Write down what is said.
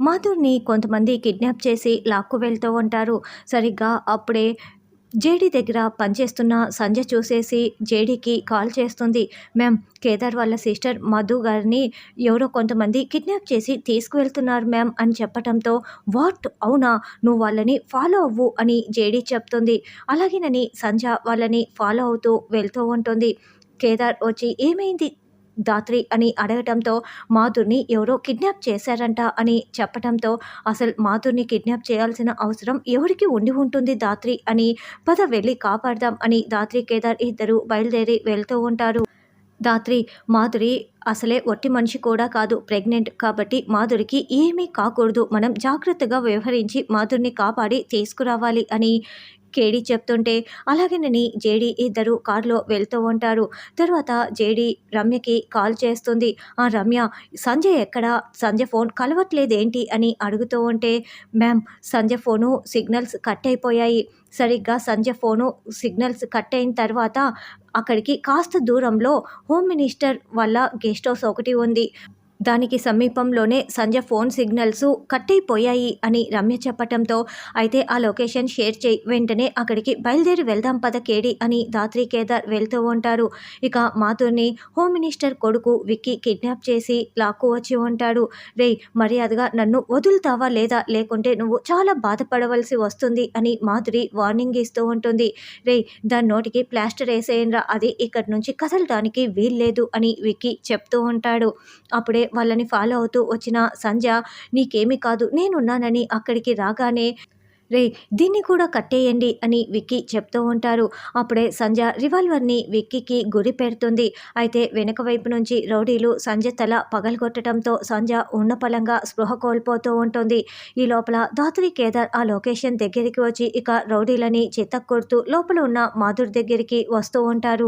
మాధుర్ని కొంతమంది కిడ్నాప్ చేసి లాక్కు వెళ్తూ ఉంటారు. సరిగ్గా అప్పుడే జేడీ దగ్గర పనిచేస్తున్న సంజ చూసేసి జేడీకి కాల్ చేస్తుంది. మ్యామ్ కేదార్ వాళ్ళ సిస్టర్ మధు గారిని ఎవరో కొంతమంది కిడ్నాప్ చేసి తీసుకువెళ్తున్నారు మ్యామ్ అని చెప్పటంతో వాట్? అవునా? నువ్వు వాళ్ళని ఫాలో అవ్వు అని జేడీ చెప్తుంది. అలాగేనని సంజ వాళ్ళని ఫాలో అవుతూ వెళ్తూ ఉంటుంది. కేదార్ వచ్చి ఏమైంది? దాత్రి అని అడగటంతో మాధుర్ని ఎవరో కిడ్నాప్ చేశారంట అని చెప్పటంతో అసలు మాధుర్ని కిడ్నాప్ చేయాల్సిన అవసరం ఎవరికి ఉండి ఉంటుంది దాత్రి అని పద వెళ్ళి కాపాడదాం అని దాత్రి కేదార్ ఇద్దరు బయలుదేరి వెళ్తూ ఉంటారు. దాత్రి మాధురి అసలే ఒట్టి మనిషి కూడా కాదు ప్రెగ్నెంట్ కాబట్టి మాధురికి ఏమీ కాకూడదు. మనం జాగ్రత్తగా వ్యవహరించి మాధురిని కాపాడి తీసుకురావాలి అని కేడి చెప్తుంటే అలాగేనని జేడి ఇద్దరు కారులో వెళ్తూ ఉంటారు. తర్వాత జేడి రమ్యకి కాల్ చేస్తుంది. ఆ రమ్య సంజయ్ ఎక్కడ? సంజయ్ ఫోన్ కలవట్లేదేంటి? అని అడుగుతూ ఉంటే ma'am Sanjay phone signals cut అయిపోయాయి సరిగ్గా సంజయ్ ఫోను సిగ్నల్స్ కట్ అయిన తర్వాత అక్కడికి కాస్త దూరంలో హోమ్ మినిస్టర్ వల్ల గెస్ట్ హౌస్ ఒకటి ఉంది. దానికి సమీపంలోనే సంజ ఫోన్ సిగ్నల్స్ కట్ అయిపోయాయి అని రమ్య చెప్పటంతో అయితే ఆ లొకేషన్ షేర్ చేయి వెంటనే అక్కడికి బయలుదేరి వెళ్దాం పద కేడి అని దాత్రి కేదార్ వెళ్తూ ఉంటారు. ఇక మాధుర్ని హోమ్ మినిస్టర్ కొడుకు విక్కీ కిడ్నాప్ చేసి లాక్కు వచ్చి ఉంటాడు. రే మర్యాదగా నన్ను వదులుతావా లేదా? లేకుంటే నువ్వు చాలా బాధపడవలసి వస్తుంది అని మాధురి వార్నింగ్ ఇస్తూ ఉంటుంది. రే దాని నోటికి ప్లాస్టర్ వేసేయనరా అది ఇక్కడి నుంచి కదలడానికి వీల్లేదు అని విక్కీ చెప్తూ ఉంటాడు. అప్పుడే వాళ్ళని ఫాలో అవుతూ వచ్చిన సంజ నీకేమీ కాదు నేనున్నానని అక్కడికి రాగానే రే దీన్ని కూడా కట్టేయండి అని విక్కీ చెప్తూ ఉంటారు. అప్పుడే సంజ రివాల్వర్ని విక్కీకి గురి పెడుతుంది. అయితే వెనక వైపు నుంచి రౌడీలు సంజ తల పగలగొట్టడంతో సంజ ఉన్నపలంగా స్పృహ కోల్పోతూ ఉంటుంది. ఈ లోపల దాత్రి కేదార్ ఆ లొకేషన్ దగ్గరికి వచ్చి ఇక రౌడీలని చిత్తకొడుతూ లోపల ఉన్న మాధుర్ దగ్గరికి వస్తూ ఉంటారు.